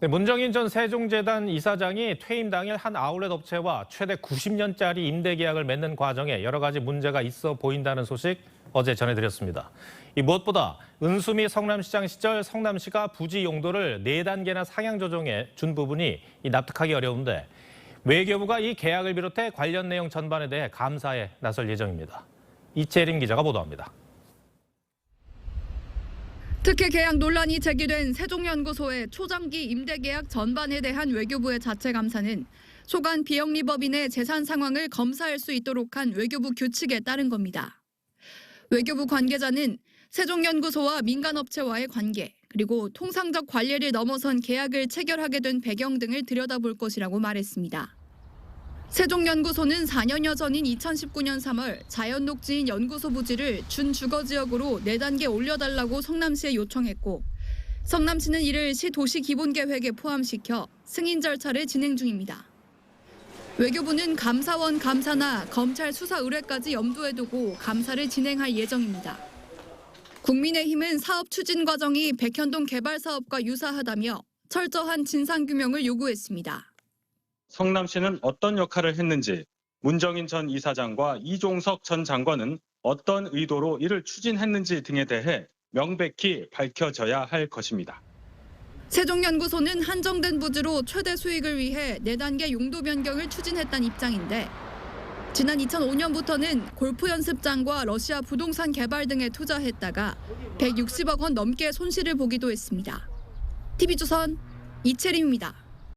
네, 문정인 전 세종재단 이사장이 퇴임 당일 한 아울렛 업체와 최대 90년짜리 임대 계약을 맺는 과정에 여러 가지 문제가 있어 보인다는 소식 어제 전해드렸습니다. 이 무엇보다 은수미 성남시장 시절 성남시가 부지 용도를 네 단계나 상향 조정해 준 부분이 이 납득하기 어려운데 외교부가 이 계약을 비롯해 관련 내용 전반에 대해 감사에 나설 예정입니다. 이채린 기자가 보도합니다. 특혜 계약 논란이 제기된 세종연구소의 초장기 임대 계약 전반에 대한 외교부의 자체 감사는 소관 비영리법인의 재산 상황을 검사할 수 있도록 한 외교부 규칙에 따른 겁니다. 외교부 관계자는 세종연구소와 민간업체와의 관계, 그리고 통상적 관리를 넘어선 계약을 체결하게 된 배경 등을 들여다볼 것이라고 말했습니다. 세종연구소는 4년여 전인 2019년 3월 자연녹지인 연구소 부지를 준주거지역으로 4단계 올려달라고 성남시에 요청했고 성남시는 이를 시 도시 기본계획에 포함시켜 승인 절차를 진행 중입니다. 외교부는 감사원 감사나 검찰 수사 의뢰까지 염두에 두고 감사를 진행할 예정입니다. 국민의힘은 사업 추진 과정이 백현동 개발 사업과 유사하다며 철저한 진상규명을 요구했습니다. 성남시는 어떤 역할을 했는지, 문정인 전 이사장과 이종석 전 장관은 어떤 의도로 이를 추진했는지 등에 대해 명백히 밝혀져야 할 것입니다. 세종연구소는 한정된 부지로 최대 수익을 위해 4단계 용도 변경을 추진했다는 입장인데 지난 2005년부터는 골프 연습장과 러시아 부동산 개발 등에 투자했다가 160억 원 넘게 손실을 보기도 했습니다. TV조선 이채림입니다.